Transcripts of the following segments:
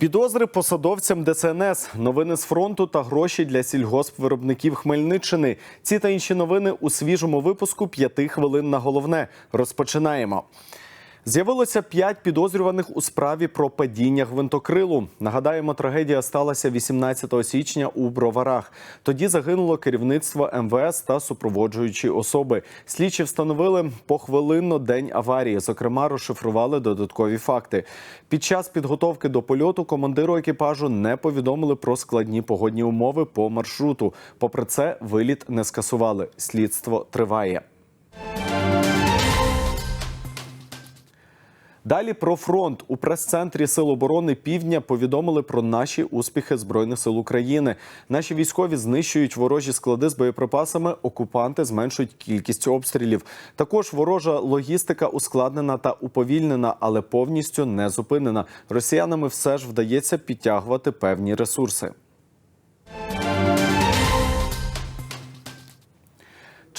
Підозри посадовцям ДСНС, новини з фронту та гроші для сільгоспвиробників Хмельниччини. Ці та інші новини у свіжому випуску п'яти хвилин на головне. Розпочинаємо. З'явилося п'ять підозрюваних у справі про падіння гвинтокрилу. Нагадаємо, трагедія сталася 18 січня у Броварах. Тоді загинуло керівництво МВС та супроводжуючі особи. Слідчі встановили похвилинно день аварії. Зокрема, розшифрували додаткові факти. Під час підготовки до польоту командиру екіпажу не повідомили про складні погодні умови по маршруту. Попри це, виліт не скасували. Слідство триває. Далі про фронт у прес-центрі Сил оборони Півдня повідомили про наші успіхи збройних сил України. Наші військові знищують ворожі склади з боєприпасами. Окупанти зменшують кількість обстрілів. Також ворожа логістика ускладнена та уповільнена, але повністю не зупинена. Росіянами все ж вдається підтягувати певні ресурси.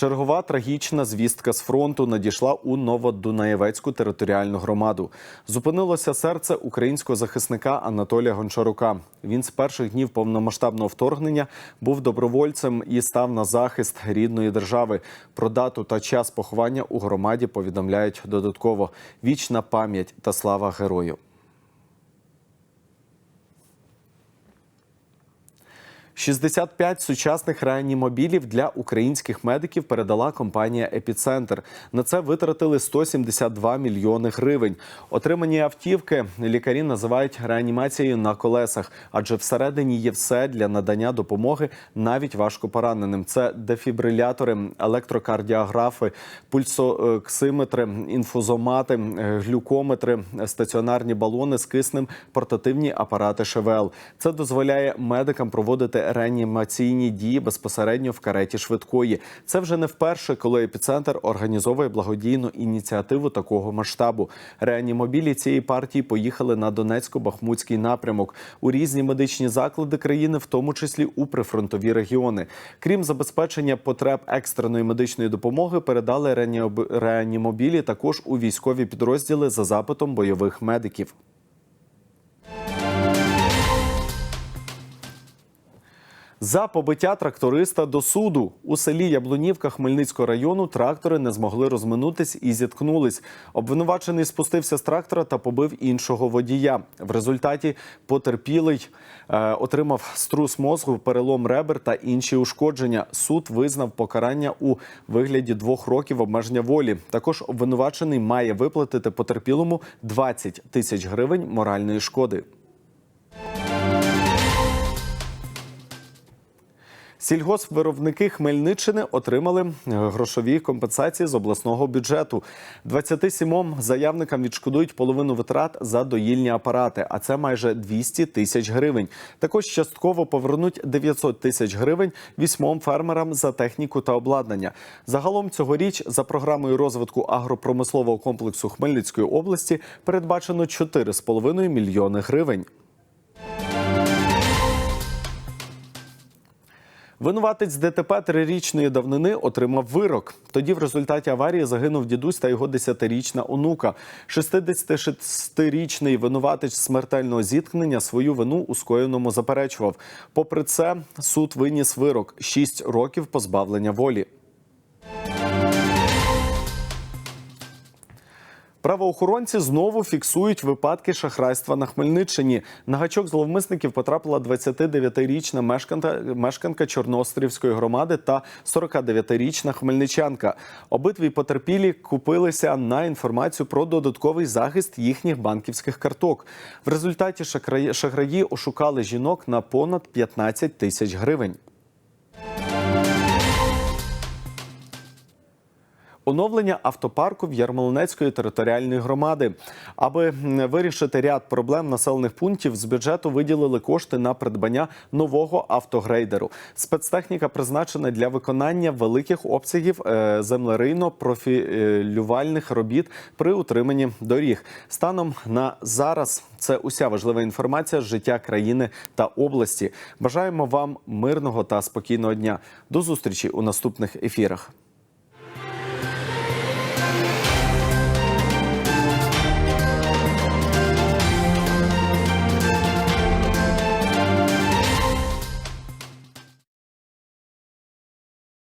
Чергова трагічна звістка з фронту надійшла у Новодунаєвецьку територіальну громаду. Зупинилося серце українського захисника Анатолія Гончарука. Він з перших днів повномасштабного вторгнення був добровольцем і став на захист рідної держави. Про дату та час поховання у громаді повідомляють додатково вічна пам'ять та слава герою. 65 сучасних реанімобілів для українських медиків передала компанія Епіцентр. На це витратили 172 мільйони гривень. Отримані автівки лікарі називають реанімацією на колесах, адже всередині є все для надання допомоги навіть важкопораненим. Це дефібрилятори, електрокардіографи, пульсоксиметри, інфузомати, глюкометри, стаціонарні балони з киснем, портативні апарати ШВЛ. Це дозволяє медикам проводити реанімаційні дії безпосередньо в кареті швидкої. Це вже не вперше, коли епіцентр організовує благодійну ініціативу такого масштабу. Реанімобілі цієї партії поїхали на Донецько-Бахмутський напрямок у різні медичні заклади країни, в тому числі у прифронтові регіони. Крім забезпечення потреб екстреної медичної допомоги, передали реанімобілі також у військові підрозділи за запитом бойових медиків. За побиття тракториста до суду у селі Яблунівка Хмельницького району трактори не змогли розминутись і зіткнулись. Обвинувачений спустився з трактора та побив іншого водія. В результаті потерпілий е, отримав струс мозку, перелом ребер та інші ушкодження. Суд визнав покарання у вигляді двох років обмеження волі. Також обвинувачений має виплатити потерпілому 20 тисяч гривень моральної шкоди. Сільгоспвиробники Хмельниччини отримали е, грошові компенсації з обласного бюджету. 27 заявникам відшкодують половину витрат за доїльні апарати, а це майже 200 тисяч гривень. Також частково повернуть 900 тисяч гривень вісьмом фермерам за техніку та обладнання. Загалом цьогоріч за програмою розвитку агропромислового комплексу Хмельницької області передбачено 4,5 мільйони гривень. Винуватець ДТП трирічної давнини отримав вирок. Тоді в результаті аварії загинув дідусь та його 10-річна онука. 66-річний винуватець смертельного зіткнення свою вину у скоєному заперечував. Попри це, суд виніс вирок 6 років позбавлення волі. Правоохоронці знову фіксують випадки шахрайства на Хмельниччині. На гачок зловмисників потрапила 29-річна мешканка, мешканка Чорноострівської громади та 49-річна хмельничанка. Обидві потерпілі купилися на інформацію про додатковий захист їхніх банківських карток. В результаті шахраї, ошукали жінок на понад 15 тисяч гривень. Оновлення автопарку в Ярмолинецької територіальної громади. Аби вирішити ряд проблем населених пунктів, з бюджету виділили кошти на придбання нового автогрейдеру. Спецтехніка призначена для виконання великих обсягів е, землерийно-профілювальних робіт при утриманні доріг. Станом на зараз це уся важлива інформація з життя країни та області. Бажаємо вам мирного та спокійного дня. До зустрічі у наступних ефірах.